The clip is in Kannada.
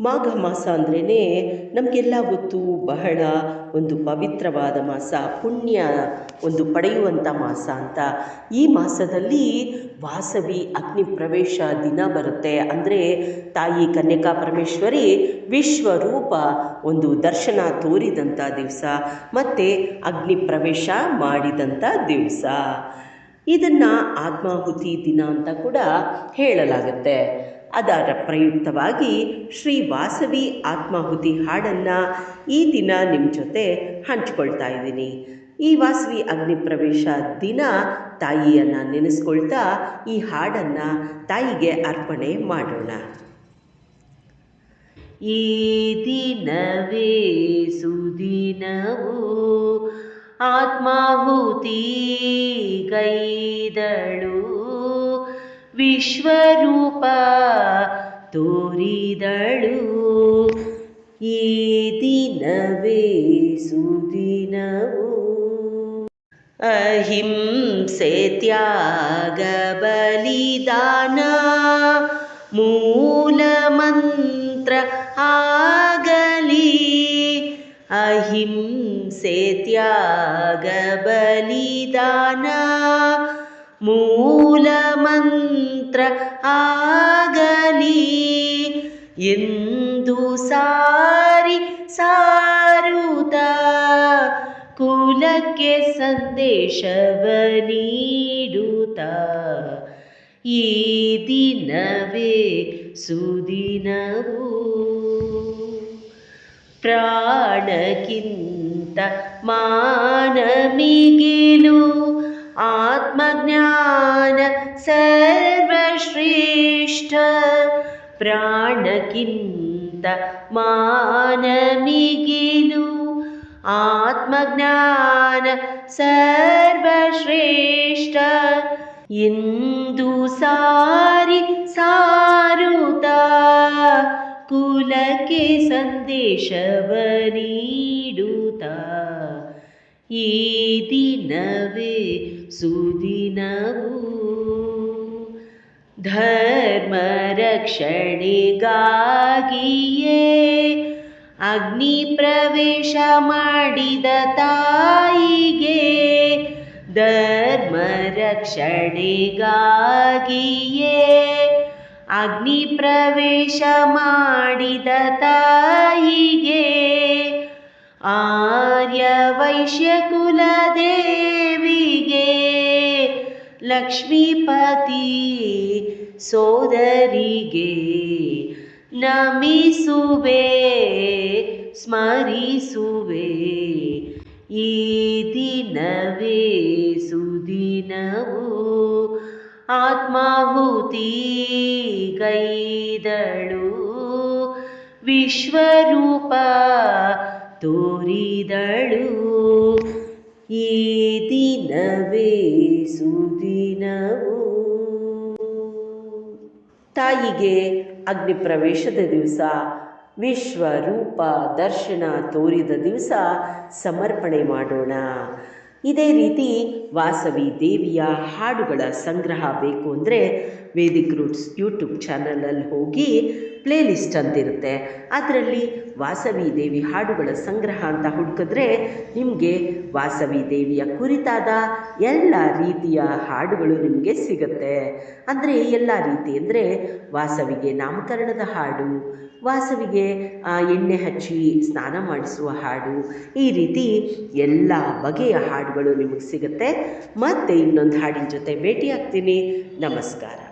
ಮಾಘ ಮಾಸ ಅಂದ್ರೇ ನಮಗೆಲ್ಲ ಗೊತ್ತು, ಬಹಳ ಒಂದು ಪವಿತ್ರವಾದ ಮಾಸ, ಪುಣ್ಯ ಒಂದು ಪಡೆಯುವಂಥ ಮಾಸ ಅಂತ. ಈ ಮಾಸದಲ್ಲಿ ವಾಸವಿ, ಅಗ್ನಿ ಪ್ರವೇಶ ದಿನ ಬರುತ್ತೆ. ಅಂದರೆ ತಾಯಿ ಕನ್ಯಕಾ ಪರಮೇಶ್ವರಿ ವಿಶ್ವರೂಪ ಒಂದು ದರ್ಶನ ತೋರಿದಂಥ ದಿವಸ, ಮತ್ತು ಅಗ್ನಿ ಪ್ರವೇಶ ಮಾಡಿದಂಥ ದಿವಸ. ಇದನ್ನು ಆತ್ಮಾಹುತಿ ದಿನ ಅಂತ ಕೂಡ ಹೇಳಲಾಗುತ್ತೆ. ಅದರ ಪ್ರಯುಕ್ತವಾಗಿ ಶ್ರೀ ವಾಸವಿ ಆತ್ಮಾಹುತಿ ಹಾಡನ್ನು ಈ ದಿನ ನಿಮ್ಮ ಜೊತೆ ಹಂಚ್ಕೊಳ್ತಾ ಇದ್ದೀನಿ. ಈ ವಾಸವಿ ಅಗ್ನಿ ಪ್ರವೇಶ ದಿನ ತಾಯಿಯನ್ನು ನೆನೆಸ್ಕೊಳ್ತಾ ಈ ಹಾಡನ್ನು ತಾಯಿಗೆ ಅರ್ಪಣೆ ಮಾಡೋಣ. ಈ ದಿನವೇ ಸುದಿನವು ಆತ್ಮಾಹುತಿ ಗೈದಳು ವಿಶ್ವರೂಪ ತೋರಿದಳು ಈ ದಿನವೇ ಸುದಿನವು ಅಹಿಂಸೆ ತ್ಯಾಗ ಬಲಿದಾನ ಮೂಲ ಮಂತ್ರ ಆಗಲಿ ಅಹಿಂಸೆ ತ್ಯಾಗ ಬಲಿದಾನ ಮೂಲ ಮಂತ್ರ ಆಗಲಿ. ಎಂದು ಸಾರಿ ಸಾರುತ ಕುಲಕ್ಕೆ ಸಂದೇಶವ ನೀಡುತ್ತ ಈ ದಿನವೇ ಸುದಿನವು ಪ್ರಾಣಕ್ಕಿಂತ ಮಾನಮಿಗಿಲು. ಆತ್ಮಜ್ಞಾನ आत्मज्ञान सर्वश्रेष्ठ। प्राणकिन्त मानमिगिलु। आत्मज्ञान सर्वश्रेष्ठ। इन्दु सारि सारुता। कुलके सन्देशवनीडुता। ಈ ದಿನವೇ ಸುದಿನವು. ಧರ್ಮ ರಕ್ಷಣೆಗಾಗಿಯೇ ಅಗ್ನಿ ಪ್ರವೇಶ ಮಾಡಿದ ತಾಯಿಗೆ ಧರ್ಮ ರಕ್ಷಣೆಗಾಗಿಯೇ ಅಗ್ನಿ ಪ್ರವೇಶ ಮಾಡಿದ ತಾಯಿಗೆ ಆರ್ಯ ವೈಶ್ಯಕುಲ ದೇವಿಗೆ ಲಕ್ಷ್ಮೀಪತಿ ಸೋದರಿಗೆ ನಮಿಸುವೆ ಸ್ಮರಿಸುವೆ. ಈ ದಿನವೇ ಸುದಿನವು ಆತ್ಮಾಹುತಿ ಗೈದಳು ವಿಶ್ವರೂಪ ತೋರಿದಳು. ಈ ದಿನವೇ ಸುದಿನವು. ತಾಯಿಗೆ ಅಗ್ನಿ ಪ್ರವೇಶದ ದಿವಸ, ವಿಶ್ವರೂಪ ದರ್ಶನ ತೋರಿದ ದಿವಸ ಸಮರ್ಪಣೆ ಮಾಡೋಣ. ಇದೇ ರೀತಿ ವಾಸವಿ ದೇವಿಯ ಹಾಡುಗಳ ಸಂಗ್ರಹ ಬೇಕು ಅಂದರೆ ವೇದಿಕ್ ರೂಟ್ಸ್ ಯೂಟ್ಯೂಬ್ ಚಾನಲಲ್ಲಿ ಹೋಗಿ ಪ್ಲೇಲಿಸ್ಟ್ ಅಂತಿರುತ್ತೆ. ಅದರಲ್ಲಿ ವಾಸವಿ ದೇವಿ ಹಾಡುಗಳ ಸಂಗ್ರಹ ಅಂತ ಹುಡುಕಿದ್ರೆ ನಿಮಗೆ ವಾಸವಿ ದೇವಿಯ ಕುರಿತಾದ ಎಲ್ಲ ರೀತಿಯ ಹಾಡುಗಳು ನಿಮಗೆ ಸಿಗುತ್ತೆ. ಅಂದರೆ ಎಲ್ಲ ರೀತಿ ಅಂದರೆ ವಾಸವಿಗೆ ನಾಮಕರಣದ ಹಾಡು, ವಾಸವಿಗೆ ಎಣ್ಣೆ ಹಚ್ಚಿ ಸ್ನಾನ ಮಾಡಿಸುವ ಹಾಡು, ಈ ರೀತಿ ಎಲ್ಲ ಬಗೆಯ ಹಾಡುಗಳು ನಿಮಗೆ ಸಿಗುತ್ತೆ. ಮತ್ತೆ ಇನ್ನೊಂದು ಹಾಡಿನ ಜೊತೆ ಭೇಟಿಯಾಗ್ತೀನಿ. ನಮಸ್ಕಾರ.